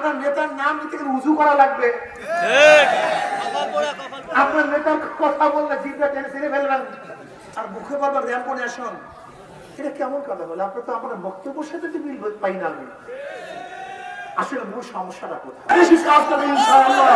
আপনার নেতার নাম নিতে গেলে উঁচু করা লাগবে। আপনার নেতার কথা বললে জিভটা টেনে ছেড়ে ফেলবেন। আর মুখে বলবেন র্যাম্প ন্যাশন এটা কেমন কথা বলে? আপনার তো আপনার বক্তব্যের সাথে তো মিল পাই না আমি। আসলে মূল সমস্যাটা কোথায় বেশি কাজ করবে ইনশাআল্লাহ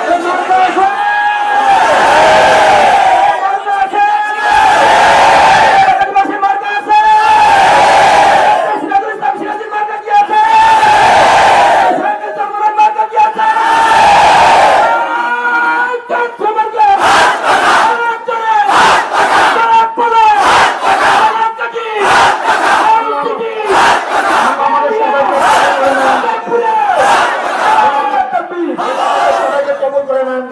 সবাইকে কবুল করে নেন।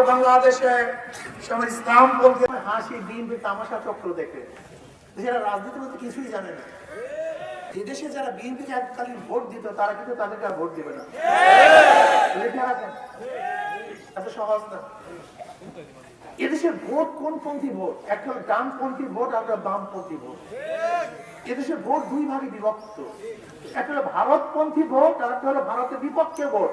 আজকে বাংলাদেশে সবাই ইসলাম বলতে হাসি বিএনপি তামাশা চক্র দেখে। যারা রাজনীতি বলতে কিছুই জানে না। এদেশে যারা বিএনপিকে এককালীন ভোট দিত, তারা কিন্তু তাদেরকে আর ভোট দিবে না। এত সহজ না। এদেশের ভোট কোন পন্থী ভোট? একটা ডানপন্থী ভোট আর একটা বামপন্থী ভোট। এদেশের ভোট দুই ভাগে বিভক্ত। একটা হলো ভারতপন্থী ভোট আর একটা হলো ভারতের বিপক্ষে ভোট।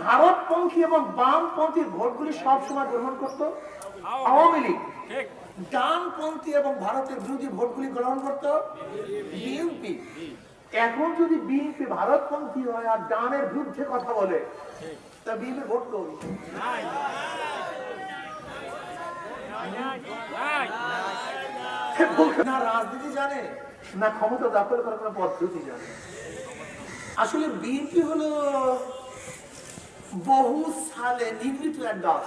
ভারতপন্থী এবং বামপন্থী ভোটগুলি সবসময় গ্রহণ করত। আওয়ামী লীগ ডানপন্থী এবং ভারতের বিরোধী ভোটগুলি গ্রহণ করত। বিএনপি। এখন যদি বিএনপি ভারতপন্থী হয় আর ডানের বিরুদ্ধে কথা বলে তা বিএনপি ভোট করবে না রাজনীতি জানে না ক্ষমতা দখল করার কোনো পদ্ধতি জানে। আসলে বিএনপি হলো বহু সালে নির্মিত এক গাছ।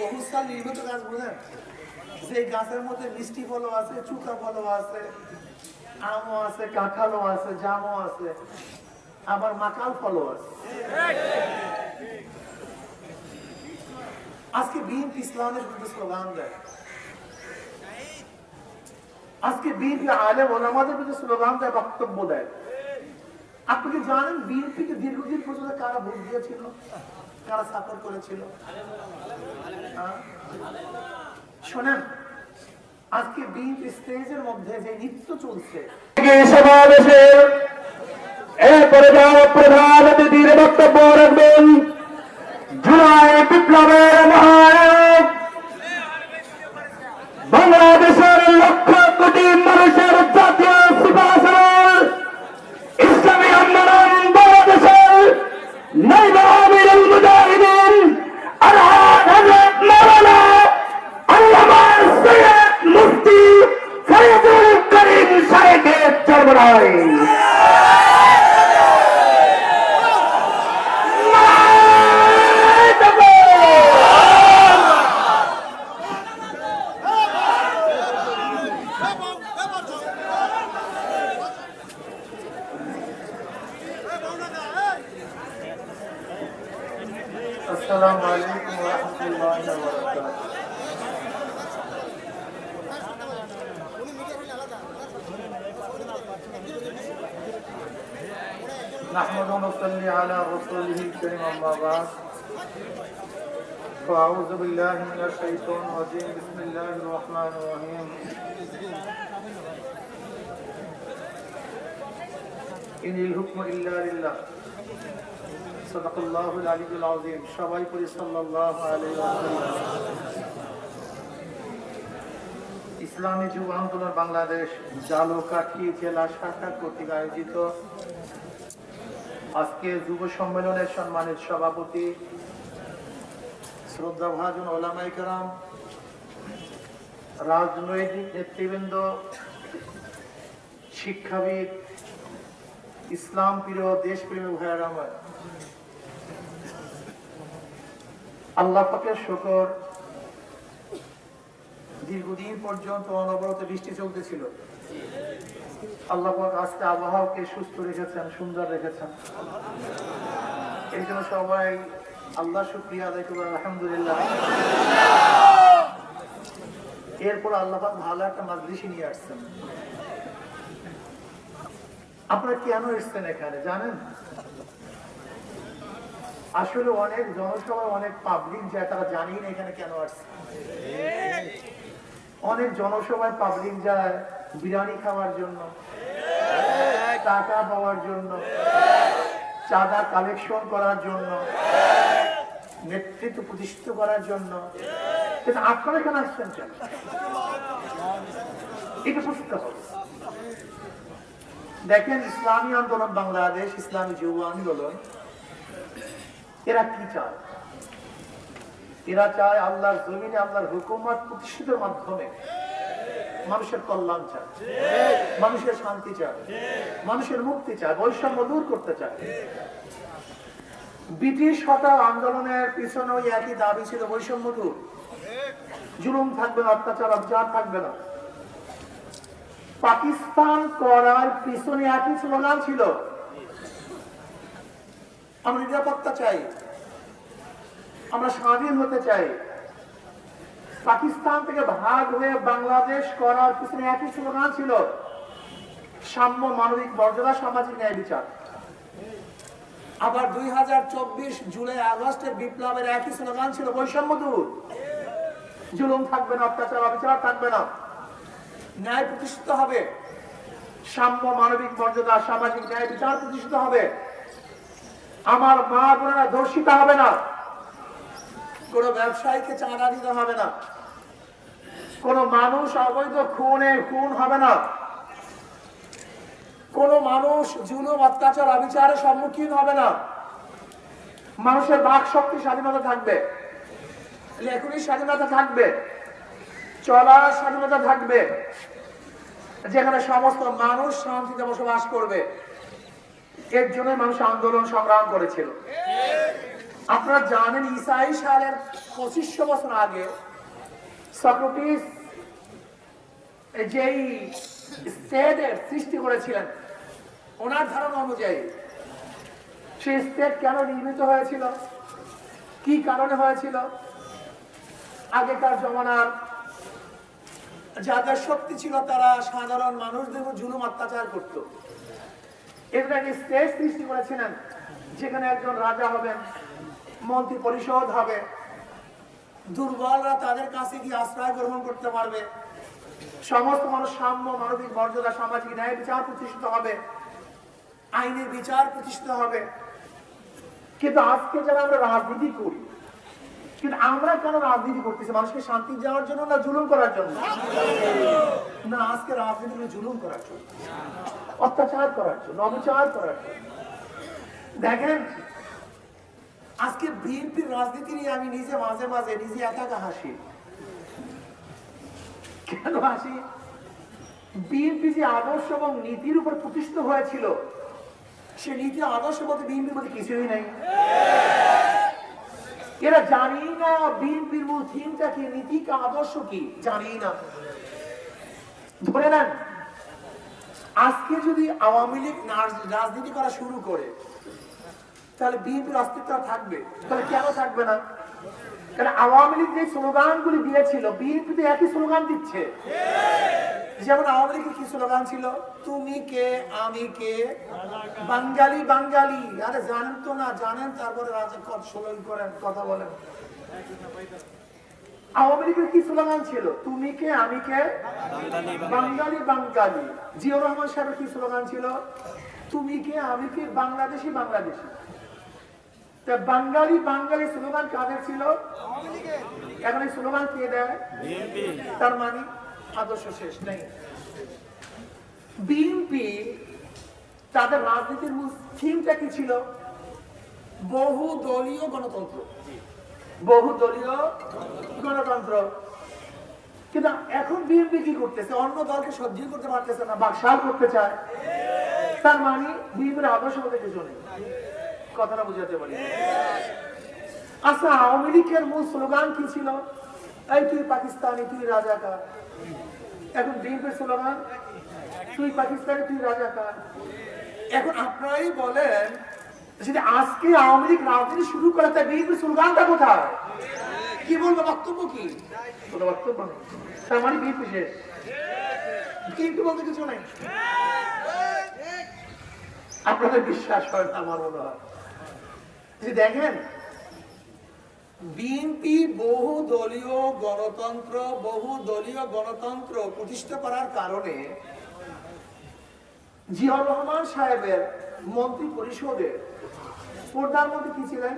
বহু সাল নির্মিত গাছ বোঝেন? যে গাছের মধ্যে মিষ্টি ফলও আছে, চুকা ফলও আছে, আমও আছে, কাঁঠালও আছে, জামও আছে, আবার মাকাল ফলও আছে। আজকে বিএনপি ইসলামের বিরুদ্ধে স্লোগান দেয়। আজকে বিএনপি আলেম ওলামাদের বিরুদ্ধে স্লোগান দেয়, বক্তব্য দেয়। আপনি কি জানেন বিএনপিকে দীর্ঘদিন পর্যন্ত কারা ভোট দিয়েছিল কারা সাপোর্ট করেছিল হ্যাঁ? শোনেন, আজকে বিএনপি স্টেজের মধ্যে যে নৃত্য চলছে সমাবেশের এরপরে প্রধান অতিথির বক্তব্য রাখবেন, জুলাই বিপ্লবের মহানায়ক السلام عليكم ورحمة الله وبركاته. نحمد ونصلي على رسوله الكريم أما بعد. فأعوذ بالله من الشيطان الرجيم. بسم الله الرحمن الرحيم. إن الحكم إلا لله. ইসলামী যুব আন্দোলন বাংলাদেশ জালুকাঠি জেলা শাখা কর্তৃক আয়োজিত আজকে যুব সম্মেলনের সম্মানের সভাপতি শ্রদ্ধা শ্রদ্ধাভাজন ওলামাইকরাম রাজনৈতিক নেতৃবৃন্দ, শিক্ষাবিদ, ইসলাম প্রিয় দেশপ্রেমী ভাইয়ারাম আল্লাহ পাকের শকর দীর্ঘদিন পর্যন্ত অনবরত বৃষ্টি চলতেছিল। আল্লাহ পাক আজকে আবহাওয়াকে সুস্থ রেখেছেন, সুন্দর রেখেছেন। এই জন্য সবাই আল্লাহ শুক্রিয়া আদায় করবেন আলহামদুলিল্লাহ। এরপর আল্লাহ পাক ভালো একটা মাজলিসি নিয়ে আসছেন। আপনারা কেন এসছেন এখানে, জানেন? আসলে অনেক জনসভায় অনেক পাবলিক যায় তারা জানেই না এখানে কেন আসছে। অনেক জনসভায় পাবলিক যায় বিরিয়ানি খাওয়ার জন্য, টাকা পাওয়ার জন্য, চাঁদা কালেকশন করার জন্য, নেতৃত্ব প্রতিষ্ঠিত করার জন্য। কিন্তু আপনারা কেন আসছেন কেন? এটা বুঝতে দেখেন ইসলামী আন্দোলন বাংলাদেশ, ইসলামী যুব আন্দোলন এরা কি চায়? এরা চায় আল্লাহর জমিনে আল্লাহর হুকুমত প্রতিষ্ঠিতের মাধ্যমে মানুষের কল্যাণ চায়, মানুষের শান্তি চায়, মানুষের মুক্তি চায়, বৈষম্য দূর করতে চায়। ব্রিটিশ হটাও আন্দোলনের পিছনে ওই একই দাবি ছিল, বৈষম্য দূর। জুলুম থাকবে না, অত্যাচার অবিচার থাকবে না। পাকিস্তান করার পিছনে একই স্লোগান ছিল আমরা নিরাপত্তা চাই। আমরা স্বাধীন হতে চাই। পাকিস্তান থেকে ভাগ হয়ে বাংলাদেশ করার পিছনে একই স্লোগান ছিল, সাম্য মানবিক মর্যাদা, সামাজিক ন্যায় বিচার। আবার দুই হাজার চব্বিশ জুলাই আগস্টের বিপ্লবের একই স্লোগান ছিল, বৈষম্য দূর। জুলুম থাকবে না, অত্যাচার, অবিচার থাকবে না। ন্যায় প্রতিষ্ঠিত হবে। সাম্য মানবিক মর্যাদা, সামাজিক ন্যায় বিচার প্রতিষ্ঠিত হবে। আমার মা বোনেরা দর্শিত হবে না। কোন ব্যবসায়ীকে চাঁদা দিতে হবে না। কোন মানুষ অবৈধ খুনে খুন হবে না। কোন মানুষ জুলুম অত্যাচার অবিচারের সম্মুখীন হবে না। মানুষের বাক শক্তি স্বাধীনতা থাকবে। লেখনির স্বাধীনতা থাকবে। চলার স্বাধীনতা থাকবে। যেখানে সমস্ত মানুষ শান্তিতে বসবাস করবে। এর জন্য মানুষ আন্দোলন সংগ্রাম করেছিল। আপনারা জানেন ইসাই সালের পঁচিশশো বছর আগে সক্রেটিস যেই স্টেটের সৃষ্টি করেছিলেন, ওনার ধারণা অনুযায়ী সেই স্টেট কেন নির্মিত হয়েছিল? কি কারণে হয়েছিল? আগেকার জমানার যাদের শক্তি ছিল তারা সাধারণ মানুষদের জুলুম অত্যাচার করত। এর আগে স্টেট সৃষ্টি করেছিলেন, যেখানে একজন রাজা হবেন, মন্ত্রী পরিষদ হবে। দুর্বলরা তাদের কাছে গিয়ে আশ্রয় গ্রহণ করতে পারবে। সমস্ত মানুষ সাম্য, মানবিক মর্যাদা, সামাজিক ন্যায় বিচার প্রতিষ্ঠিত হবে। আইনের বিচার প্রতিষ্ঠিত হবে। কিন্তু আজকে যারা আমরা রাজনীতি করি, কিন্তু আমরা কেন রাজনীতি করতেছি? মানুষকে শান্তি দেওয়ার জন্য না জুলুম করার জন্য? না, আজকে রাজনীতি জুলুম করার জন্য। অত্যাচার করার জন্য, অবিচার করার জন্য। দেখেন, আজকে বিএনপির রাজনীতি নিয়ে আমি নিজে মাঝে মাঝে নিজে একা হাসি। কেন হাসি? বিএনপি যে আদর্শ এবং নীতির উপর প্রতিষ্ঠিত হয়েছিল, সে নীতি আদর্শ বলতে বিএনপির মধ্যে কিছুই নাই। এরা জানি না বিএনপির মূল থিমটা কি, নীতি কি, আদর্শ কি জানি না। ধরে নেন আজকে যদি আওয়ামী লীগ রাজনীতি করা শুরু করে, তাহলে বিএনপির অস্তিত্ব থাকবে। তাহলে কেন থাকবে না? কারণ আওয়ামী লীগ যে স্লোগানগুলি দিয়েছিল, বিএনপি তো একই স্লোগান দিচ্ছে। যেমন আওয়ামী লীগের কি স্লোগান ছিল? তুমি কে, আমি কে? বাঙালি বাঙালি। আরে জানেন তো না, জানেন তারপরে রাজা কত স্লোগান করেন, কথা বলেন। আওয়ামী লীগের কি স্লোগান ছিল? তুমি কে আমি কে? বাঙালি বাঙালি। জিয়র রহমান সাহেবের কি স্লোগান ছিল? তুমি কে আমি কে? বাংলাদেশি বাংলাদেশি। তা বাঙালি বাঙালি স্লোগান কাদের ছিল? এখন এই স্লোগান কে দেয়? তার মানে আদর্শ শেষ নেই। বিএনপি তাদের রাজনীতির মূল থিমটা কি ছিল? বহু দলীয় গণতন্ত্র। বহু দলীয় গণতন্ত্র। কিন্তু এখন বিএনপি কি করতেছে? অন্য দলকে সহ্য করতে পারতেছে না, বাকশাল করতে চায়। তার মানে বিএনপির আদর্শ বলতে কিছু নেই। কথাটা বুঝাতে পারি। আচ্ছা আওয়ামী লীগের মূল স্লোগান কি ছিল? এই তুই পাকিস্তানি, তুই রাজাকার। এখন বিএনপির স্লোগান, তুই পাকিস্তানি, তুই রাজাকার। এখন আপনারাই বলেন যদি আজকে আওয়ামী লীগ রাজনীতি শুরু করে তাই বিএনপির স্লোগানটা কোথায়? কি বলব, বক্তব্য কি? বক্তব্য মানে বিএনপি শেষ। বিএনপি বলতে কিছু আপনাদের বিশ্বাস হয় আমার মনে হয়। দেখেন, বিএনপি বহু দলীয় গণতন্ত্র বহু দলীয় গণতন্ত্র প্রতিষ্ঠা করার কারণে জিয়াউর রহমান সাহেবের মন্ত্রী পরিষদে প্রধানমন্ত্রী কি ছিলেন?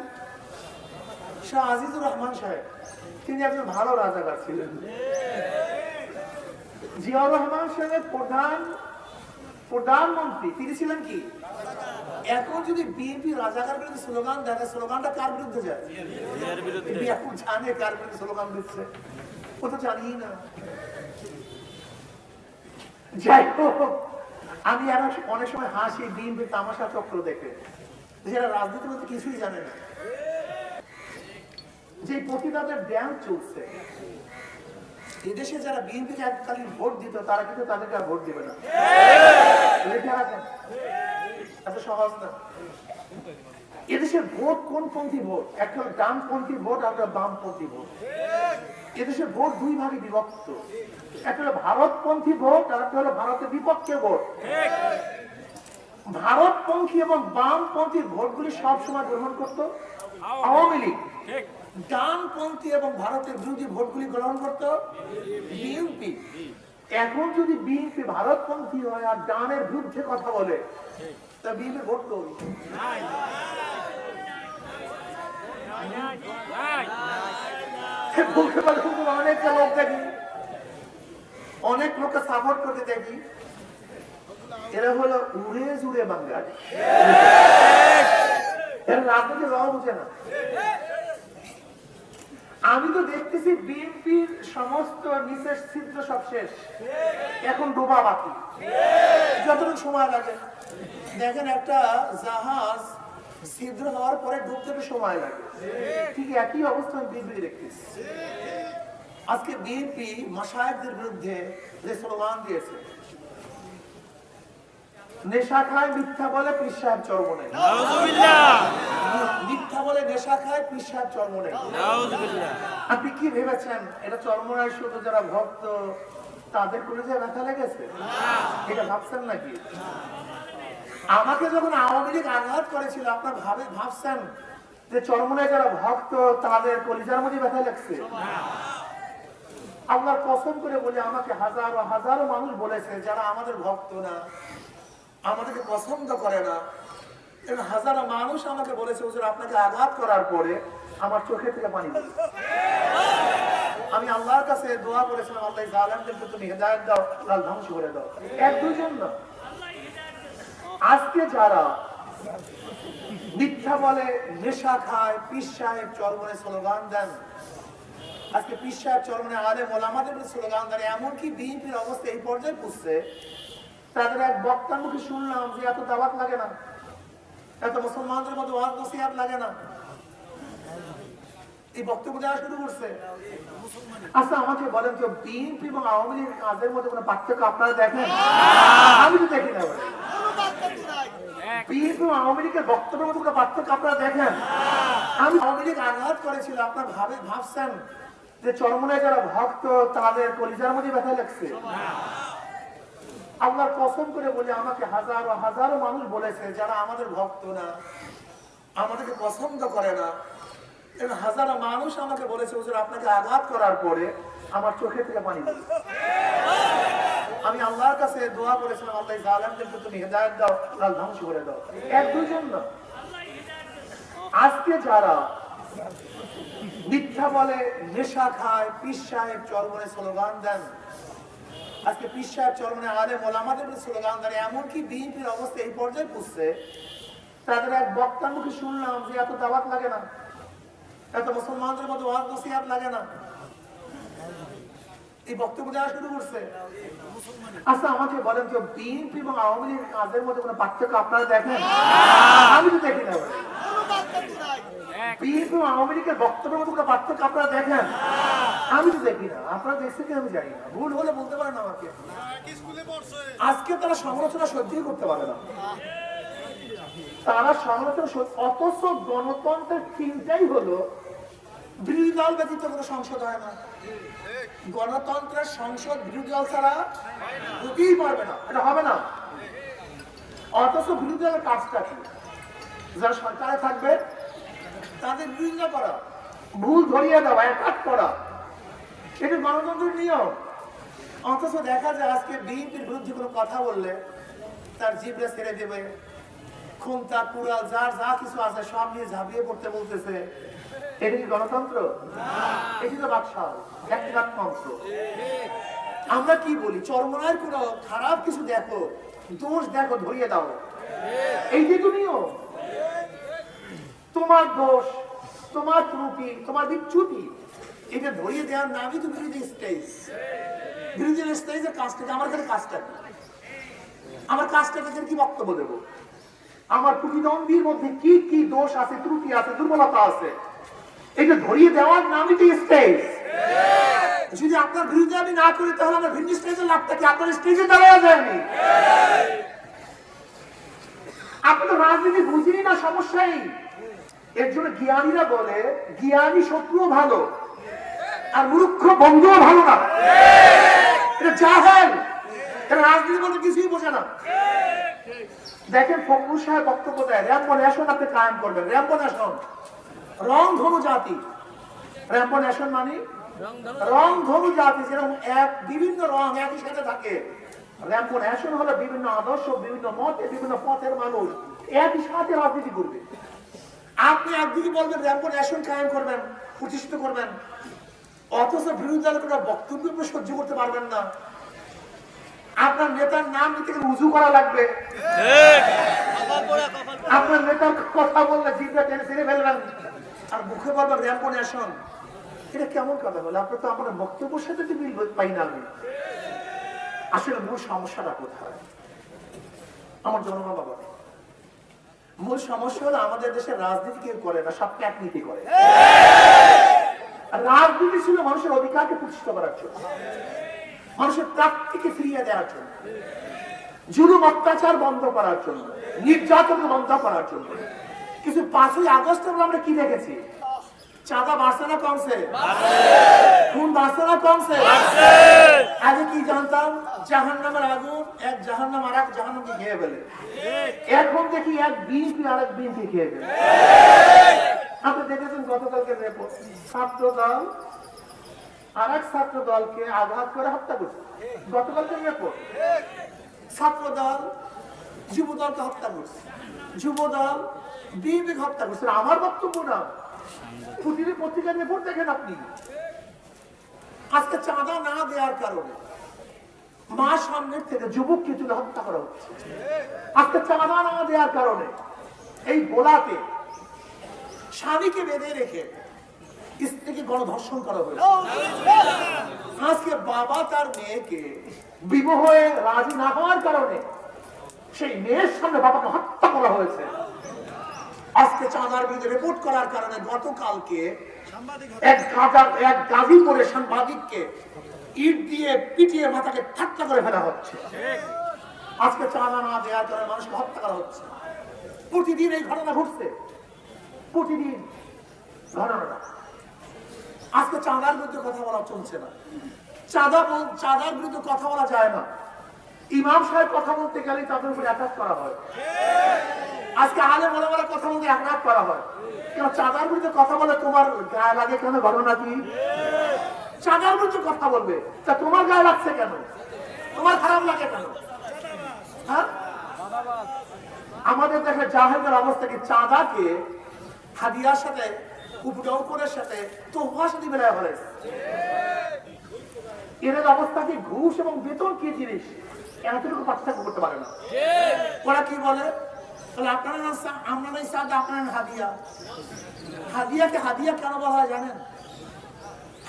শাহ আজিজুর রহমান সাহেব। তিনি একজন ভালো রাজাকার ছিলেন। জিয়াউর রহমান সাহেবের প্রধান প্রধানমন্ত্রী তিনি ছিলেন কি? এখন যদি বিএনপি রাজাকার বিরুদ্ধে স্লোগান দেয় স্লোগানটা কার বিরুদ্ধে যায়? এখন জানে কার বিরুদ্ধে স্লোগান দিচ্ছে। ও তো জানি না। যাই হোক আমি আর অনেক সময় হাসি বিএনপি তামাশা চক্র দেখে। যারা রাজনীতি বলতে কিছুই জানে না। যে প্রতিবাদের ড্যান্স চলছে এদেশে যারা বিএনপিকে এককালীন ভোট দিত, তারা কিন্তু তাদেরকে আর ভোট দিবে না। এত সহজ না। এদেশের ভোট কোন পন্থী ভোট? একটা ডানপন্থী ভোট, আর একটা বামপন্থী ভোট। এদেশের ভোট দুই ভাগে বিভক্ত। একটা হলো ভারতপন্থী ভোট, আর একটা হলো ভারতের বিপক্ষে ভোট। ভারতপন্থী এবং বামপন্থী ভোটগুলি সবসময় গ্রহণ করত। আওয়ামী লীগ ডানপন্থী এবং ভারতের বিরোধী ভোটগুলি গ্রহণ করত। বিএনপি এখন যদি বিএনপি ভারতপন্থী হয় আর ডানের বিরুদ্ধে কথা বলে, তা বিএনপি ভোট করবে। কিন্তু লোক অনেক লোককে সাপোর্ট করতে দেখি। এরা হলো উড়ে জুড়ে বাঙালি এরা বুঝে না। আমি তো দেখতেছি বিএনপির সমস্ত নিঃশেষ ছিদ্র সব শেষ। এখন ডোবা বাকি। যতটুকু সময় লাগে। দেখেন একটা জাহাজ ছিদ্র হওয়ার পরে ডুবতে সময় লাগে। ঠিক একই অবস্থা আমি বিএনপি দেখতেছি। আজকে বিএনপি মাসায়কদের বিরুদ্ধে যে স্লোগান দিয়েছে নেশা খায় মিথ্যা বলে পীর সাহেব চর্ম নেই। মিথ্যা বলে নেশা খায় পীর সাহেব চর্ম আপনি কি ভেবেছেন? এটা শুধু যারা ভক্ত তাদের যে ব্যথা লেগেছে? এটা ভাবছেন নাকি? আমাকে যখন আওয়ামী লীগ আঘাত করেছিল আপনার ভাবে ভাবছেন যে চরমনায় যারা ভক্ত তাদের কলিজার মধ্যে ব্যথা লাগছে? আল্লাহর কসম করে বলে আমাকে হাজারো হাজারো মানুষ বলেছে যারা আমাদের ভক্ত না আমাদেরকে পছন্দ করে না। এবং হাজারো মানুষ আমাকে বলেছে, হুজুর, আপনাকে আঘাত করার পরে আমার চোখে থেকে পানি আমি আল্লাহর কাছে দোয়া করেছিলাম, আল্লাহ জালেমদেরকে তুমি হেদায়ত দাও লাল ধ্বংস করে দাও। এক দুজন না। আজকে যারা মিথ্যা বলে, নেশা খায় পিস সাহেব চরমনে স্লোগান দেন, আজকে পিস সাহেব চরমনে আলে মোলামাদের স্লোগান দেন, এমনকি বিএনপির অবস্থা এই পর্যায়ে পুষছে তাদের এক বক্তার মুখে শুনলাম যে এত দাওয়াত লাগে না। এত মুসলমানদের মধ্যে ওয়াজ নসিহাত লাগে না। এই বক্তব্য দেওয়া শুরু করছে। আচ্ছা আমাকে বলেন বিএনপি এবং আওয়ামী কাজের মধ্যে কোনো পার্থক্য আপনারা দেখেন? আমি তো দেখি না। বিএনপি আওয়ামী লীগের বক্তব্যের মধ্যে কোনো পার্থক্য আপনারা দেখেন? আমি আওয়ামী লীগ আঘাত করেছিল আপনার ভাবে ভাবছেন যে চরমনায় যারা ভক্ত, তাদের কলিজার মধ্যে ব্যথা লাগছে। আল্লাহর কসম করে বলে আমাকে হাজারো হাজারো মানুষ বলেছে যারা আমাদের ভক্ত না, আমাদেরকে পছন্দ করে না। হাজারো মানুষ আমাকে বলেছে আপনাকে আঘাত করার পরে আমার চোখে থেকে পানি আমি আল্লাহর কাছে দোয়া করেছিলাম, আল্লাহ জালেমদেরকে তুমি হেদায়ত দাও লাল ধ্বংস করে দাও। এক দুজন না। আজকে যারা মিথ্যা বলে, নেশা খায়, পিস সাহেব চরমনে স্লোগান দেন আজকে পিস সাহেব চরমনে আলে মোলামাদের স্লোগান দেন এমনকি বিএনপির অবস্থা এই পর্যায়ে পুষছে তাদের এক বক্তার মুখে শুনলাম যে এত দাওয়াত লাগে না এত মুসলমানদের মধ্যে ওয়াজ নসিহাত লাগে না। এই বক্তব্য দেওয়া শুরু করছে। আচ্ছা আমাকে বলেন যে বিএনপি এবং আওয়ামী লীগের কাজের মধ্যে কোনো পার্থক্য আপনারা দেখেন? আমি তো দেখি না। বিএনপি এবং আওয়ামী লীগের বক্তব্যের মধ্যে কোনো পার্থক্য আপনারা দেখেন? আমি তো দেখি না, আপনারা দেখছেন আমি জানি না। ভুল হলে বলতে পারেন আমাকে। আজকে তারা সমালোচনা সহ্যই করতে পারে না। তারা সমালোচনা অথচ গণতন্ত্রের চিন্তাই হলো বিরোধী দল ব্যতীত কোনো সংসদ হয় না। গণতন্ত্রের সংসদ বিরোধী দল ছাড়া হতেই পারবে না। এটা হবে না। অথচ বিরোধী দলের কাজটা কি? যারা সরকারে থাকবে, তাদের বিরোধিতা করা। ভুল ধরিয়ে দেওয়া, একাট করা। এটা গণতন্ত্রের নিয়ম। অথচ দেখা যায় আজকে বিএনপির বিরুদ্ধে কোনো কথা বললে তার জিভে ছেড়ে দেবে খুনতা কুড়াল যার যা কিছু আছে সব নিয়ে ঝাঁপিয়ে পড়তে বলতেছে। এটা কি গণতন্ত্র? এটি তো বাদশাহ ব্যক্তিগততন্ত্র আমরা কি বলি? চরমনায়ের কোনো খারাপ কিছু দেখো দোষ দেখো ধরিয়ে দাও। এই যে তুমিও তোমার দোষ তোমার ত্রুটি তোমার বিচ্যুতি এটা ধরিয়ে দেওয়ার নামই তো বিরোধী স্টেজ বিরোধী স্টেজের কাজটা? আমার কাছে কাজটা আমার কাজটা তাদের কি বক্তব্য দেব? আমার প্রতিদ্বন্দ্বীর মধ্যে কি কি দোষ আছে, ত্রুটি আছে, দুর্বলতা আছে? এটা ধরিয়ে দেওয়ার নামই তো স্টেজ যদি আপনার বিরুদ্ধে আমি না করি, তাহলে আমার ভিন্ন স্টেজের লাভটা কি? আপনার স্টেজে দাঁড়ানো যায়নি। আপনি তো রাজনীতি বুঝিনি না, সমস্যাই। এর জন্য জ্ঞানীরা বলে, জ্ঞানী শত্রুও ভালো। আর মূর্খ বন্ধুও ভালো না। রাজনীতি বলতে কিছুই বোঝে না। দেখেন ফখরুল সাহেব বক্তব্য দেয় র্যাম্পো ন্যাশন আপনি কায়েম করবেন র্যাম্পো ন্যাশন। রং ধনু জাতি। র্যাম্পো ন্যাশন মানে? রং ধনু জাতি, যেরকম এক, বিভিন্ন রং একই সাথে থাকে। র্যাম্পো ন্যাশন হলো বিভিন্ন আদর্শ, বিভিন্ন মতে, বিভিন্ন পথের মানুষ। একই সাথে রাজনীতি করবে। আপনি একদিকে বলবেন র্যাম্পো ন্যাশন কায়েম করবেন, প্রতিষ্ঠিত করবেন। অথচ বিরোধী দলের কোনো বক্তব্য সহ্য করতে পারবেন না। আপনার নেতার নাম নিতে গেলে উজু করা লাগবে। আপনার নেতার কথা বললে জিভটা টেনে ছেড়ে ফেলবেন। আর মুখে বলবেন র্যাম্পো ন্যাশন এটা কেমন কথা বলে? আপনার তো আপনার বক্তব্যের সাথে তো মিল পাই না আমি। আসলে মূল সমস্যাটা কোথায়? আমার জনগণ বাবা। মূল সমস্যা হলো আমাদের দেশের রাজনীতি কেউ করে না, সব নীতি করে। রাজনীতি ছিল মানুষের অধিকারকে প্রতিষ্ঠিত করার জন্য। মানুষের প্রাপ্তিকে ফিরিয়ে দেওয়ার জন্য। জুলুম অত্যাচার বন্ধ করার জন্য। নির্যাতন বন্ধ করার জন্য। কিছু পাঁচই আগস্ট আমরা কি দেখেছি? চাঁদা বাড়ছে না কমছে? খুন বাড়ছে না কমছে? আগে কি জানতাম? জাহান নামের আগুন এক জাহান নাম আর এক জাহান নামকে খেয়ে ফেলে। এখন দেখি এক বিএনপি আর এক বিএনপি খেয়ে ফেলে। আপনি দেখেছেন গতকালকে রেপোর্ট ছাত্র দল আর এক ছাত্র দলকে আঘাত করে হত্যা করছে। গতকালকে রেপোর্ট ছাত্র দল যুব দলকে হত্যা করছে। যুব দল বিএনপি হত্যা করছে। আমার বক্তব্য না। প্রতিটি পত্রিকার রিপোর্ট দেখেন আপনি। আজকে চাঁদা না দেওয়ার কারণে মা সামনের থেকে যুবককে তুলে হত্যা করা হচ্ছে। আজকে চাঁদা না দেওয়ার কারণে এই বোলাতে স্বামীকে বেঁধে রেখে স্ত্রীকে গণধর্ষণ করা হয়েছে। আজকে বাবা তার মেয়েকে বিবাহে রাজি না হওয়ার কারণে সেই মেয়ের সামনে বাবাকে হত্যা করা হয়েছে। আজকে চাঁদার বিরুদ্ধে রিপোর্ট করার কারণে গতকালকে এক গাজা এক গাজীপুরে সাংবাদিককে ইট দিয়ে পিটিয়ে মাথাকে ঠাট্টা করে ফেলা হচ্ছে। আজকে চাঁদা না দেওয়ার কারণে মানুষকে হত্যা করা হচ্ছে। প্রতিদিন এই ঘটনা ঘটছে। প্রতিদিন ঘটনাটা আজকে চাঁদার বিরুদ্ধে কথা বলা চলছে না। চাঁদা চাঁদার বিরুদ্ধে কথা বলা যায় না। ইমাম সাহেব কথা বলতে গেলে তাদের উপরে অ্যাটাক করা হয়। আজকে আলে বলে বলে কথা বলতে অ্যাটাক করা হয়। কেন চাঁদার বিরুদ্ধে কথা বলে তোমার গায়ে লাগে কেন ঘটনা কি চাঁদার বিরুদ্ধে কথা বলবে। তা তোমার গায়ে লাগছে কেন? তোমার খারাপ লাগে কেন? হ্যাঁ? আমাদের দেশে জাহেদের অবস্থা কি? চাঁদাকে হাদিয়ার সাথে উপডৌকরের সাথে তোহার সাথে বেলা। ফেলে এদের অবস্থা কি ঘুষ এবং বেতন কি জিনিস? এতটুকু পার্থক্য করতে পারে না। ওরা কি বলে? বলে আপনারা না আমরা চাঁদা আপনারা হাদিয়া। হাদিয়াকে হাদিয়া কেন বলা হয় জানেন?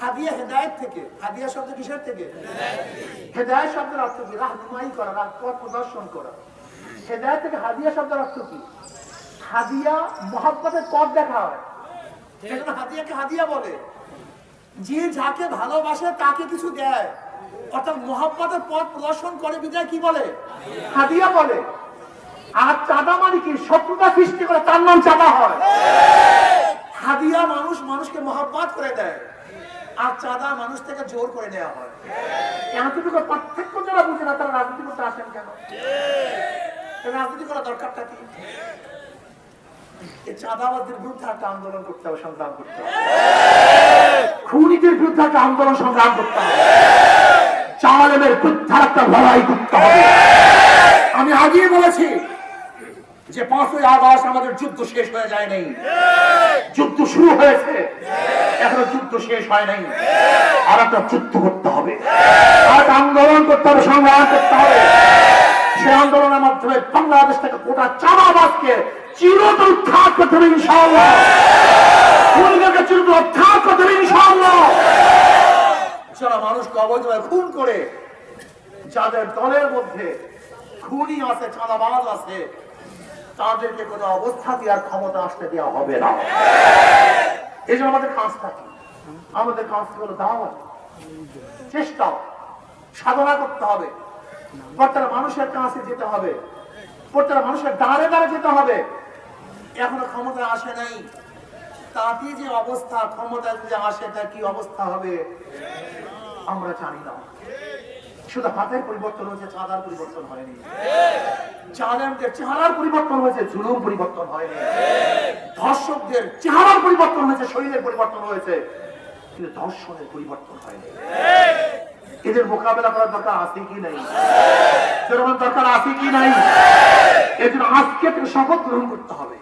হাদিয়া হেদায়ত থেকে। হাদিয়া শব্দ কিসের থেকে? হেদায়ত শব্দের অর্থ কি? রাহনুমাই করা রাহ প্রদর্শন করা। হেদায়ত থেকে হাদিয়া শব্দের অর্থ কি? হাদিয়া মহাব্বতের পথ দেখা হয় হাদিয়াকে হাদিয়া বলে। যে যাকে ভালোবাসে তাকে কিছু দেয়। অর্থাৎ মহাব্বতের পথ প্রদর্শন করে বিদায় কি বলে? হাদিয়া বলে। আর চাঁদা মানে কি শত্রুতা সৃষ্টি করে তার নাম চাঁদা হয়। হাদিয়া মানুষ মানুষকে মহাব্বত করে দেয়। আর চাঁদা মানুষ থেকে জোর করে নেওয়া হয়। এতটুকু পার্থক্য যারা বুঝে না তারা রাজনীতি করতে আসেন কেন? রাজনীতি করা দরকারটা কি? খুনিদের বিরুদ্ধে একটা আন্দোলন সংগ্রাম করতে হবে। বিরুদ্ধে একটা লড়াই করতে হবে। আমি আগেই বলেছি যে পাঁচই আগস্ট আমাদের যুদ্ধ শেষ হয়ে যায় নাই যুদ্ধ শুরু হয়েছে। এখনও যুদ্ধ শেষ হয় নাই। আর একটা যুদ্ধ করতে হবে। আর আন্দোলন করতে হবে, সংগ্রাম করতে হবে। সেই আন্দোলনের মাধ্যমে বাংলাদেশ থেকে গোটা চাঁদাবাজকে চিরতর উৎখাত করতে হবে ইনশাআল্লাহ। খুনিদেরকে চিরতর উৎখাত করতে হবে ইনশাআল্লাহ যারা মানুষকে অবৈধভাবে খুন করে, যাদের দলের মধ্যে খুনি আছে, চাঁদাবাজ আছে, তাদেরকে কোনো অবস্থাতে আর ক্ষমতা আসতে দেওয়া হবে না। এই জন্য আমাদের কাজটা কি? আমাদের কাজটা হলো দাওয়াত। চেষ্টা। সাধনা করতে হবে। প্রত্যেকটা মানুষের কাছে যেতে হবে। প্রত্যেকটা মানুষের দাঁড়ে দাঁড়ে যেতে হবে। এখনও ক্ষমতা আসে নাই। তাতে যে অবস্থা, ক্ষমতা যদি আসে তার কি অবস্থা হবে? আমরা জানি না। শুধু হাতের পরিবর্তন হয়েছে, চাঁদার পরিবর্তন হয়নি। চাঁদানদের চেহারার পরিবর্তন হয়েছে, জুলুম পরিবর্তন হয়নি। ধর্ষকদের চেহারার পরিবর্তন হয়েছে, শরীরের পরিবর্তন হয়েছে, কিন্তু ধর্ষণের পরিবর্তন হয়নি। এদের মোকাবেলা করার দরকার আছে কি নাই? যেরকম দরকার আছে কি নাই? এর জন্য আজকে থেকে শপথ গ্রহণ করতে হবে।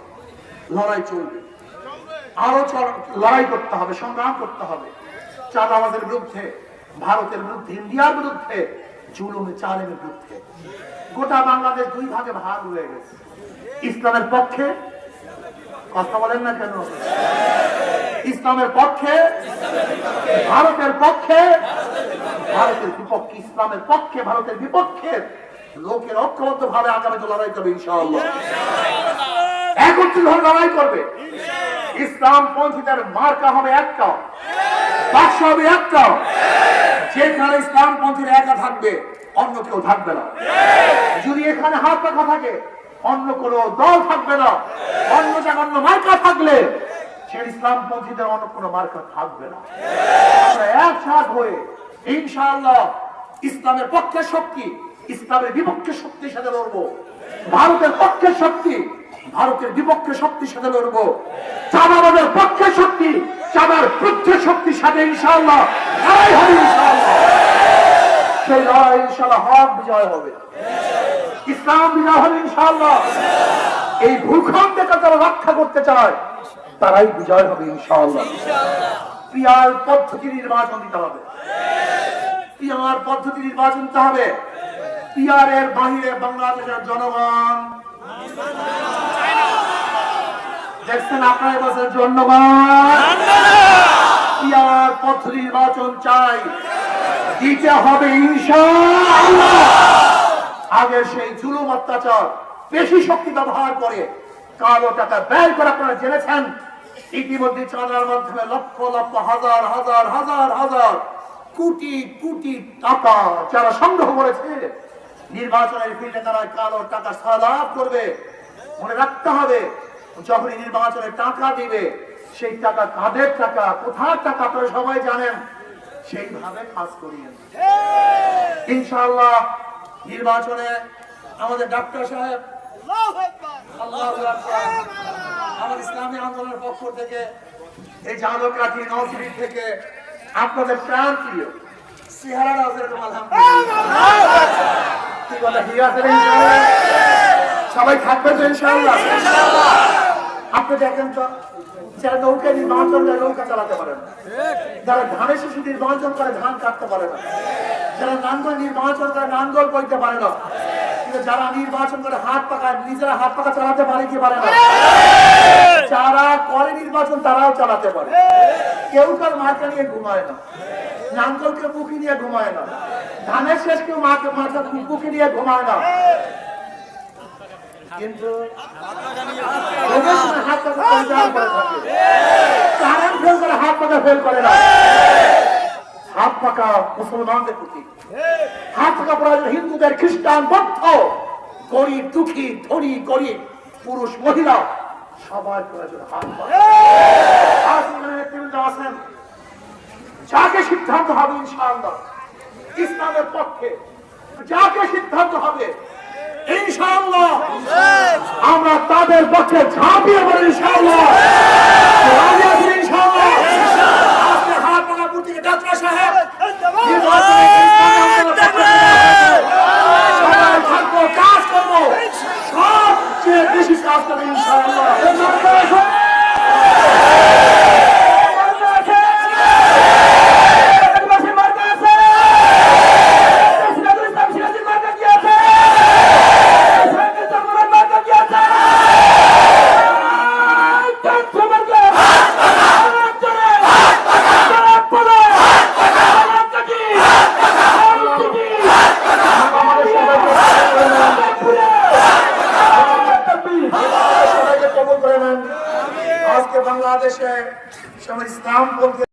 লড়াই চলবে। আরও লড়াই করতে হবে, সংগ্রাম করতে হবে। চাঁদাবাজের বিরুদ্ধে, ভারতের বিরুদ্ধে, ইন্ডিয়ার বিরুদ্ধে জুলুমে চালের বিরুদ্ধে। গোটা বাংলাদেশ দুই ভাগে ভাগ হয়ে গেছে। ইসলামের পক্ষে, কথা বলেন না কেন? ইসলামের পক্ষে, ভারতের পক্ষে, ভারতের বিপক্ষে, ইসলামের পক্ষে, ভারতের বিপক্ষে, লোকের ঐক্যবদ্ধ ভাবে আগামী তো লড়াই করবে ইনশাআল্লাহ। একত্রিত ভাবে লড়াই করবে। ইসলাম পন্থীদের মার্কা হবে একটা বাক্স হবে একটা যেখানে ইসলাম পন্থীর একা থাকবে, অন্য কেউ থাকবে না। যদি এখানে হাত রাখা থাকে, অন্য কোন দল থাকবে না। অন্য জায়গায় অন্য মার্কা থাকলে, সে ইসলাম পন্থীদের অন্য কোনো মার্কা থাকবে না। আমরা একসাথ হয়ে, ইনশাআল্লাহ, ইসলামের পক্ষের শক্তি, ইসলামের বিপক্ষে শক্তির সাথে লড়বো। ভারতের পক্ষের শক্তি ভারতের বিপক্ষে শক্তির সাথে লড়বো। চাঁদাবাদের পক্ষে শক্তি চাঁদার পক্ষে শক্তির সাথে ইনশাআল্লাহ। তারাই বিজয় হবে পিয়ার পদ্ধতি নির্বাচন দিতে হবে। পিয়ার পদ্ধতি নির্বাচন দিতে হবে। পিয়ার এর বাহিরে বাংলাদেশের জনগণ দেখছেন আপনার বছর জনগণ পিয়ার পদ্ধতি নির্বাচন চাই? দিতে হবে ইনশাআল্লাহ আগে সেই জুলুম অত্যাচার বেশি শক্তি ব্যবহার করে কালো টাকা ব্যয় করে আপনারা জেনেছেন। ইতিমধ্যে চাঁদার মাধ্যমে লক্ষ লক্ষ, হাজার হাজার হাজার হাজার কোটি কোটি টাকা যারা সংগ্রহ করেছে। নির্বাচনের ফিল্ডে তারা কালো টাকা সালাপ করবে। মনে রাখতে হবে যখন নির্বাচনে টাকা দিবে সেই টাকা কাদের টাকা কোথার টাকা আপনারা সবাই জানেন সেইভাবে কাজ করিয়েন। ইনশাআল্লাহ নির্বাচনে আমাদের ডাক্তার সাহেব। আমার ইসলামী আন্দোলনের পক্ষ থেকে এই জালকাঠি নজরি থেকে আপনাদের প্রাণ প্রিয়। চেহারা রাজের আলহামদুলিল্লাহ। সবাই থাকবে তো আপনি দেখেন তো, যারা নৌকা নির্বাচন করে নৌকা চালাতে পারে না। যারা ধানের শিশু নির্বাচন করে ধান কাটতে পারে না। যারা নাঙ্গল নির্বাচন করে নাঙ্গল বইতে পারে না। যারা নির্বাচন করে হাত পাকা, নিজেরা হাত পাকা চালাতে পারে কি পারে না? যারা করে নির্বাচন, তারাও চালাতে পারে। কেউ কার মাথা নিয়ে ঘুমায় না। নাঙ্গলকে মুখে নিয়ে ঘুমায় না। হাত পাকা হিন্দুদের, খ্রিস্টান, বৌদ্ধ। গরিব, দুঃখী, ধনী, গরিব, পুরুষ, মহিলা, সবার প্রয়োজন হাত পাকা আছেন। যাকে সিদ্ধান্ত হবে ইনশাআল্লাহ। ইসলামের পক্ষে। যাকে সিদ্ধান্ত হবে ইনশাআল্লাহ আমরা তাদের পক্ষে ঝাঁপিয়ে পড়ি ইনশাআল্লাহ।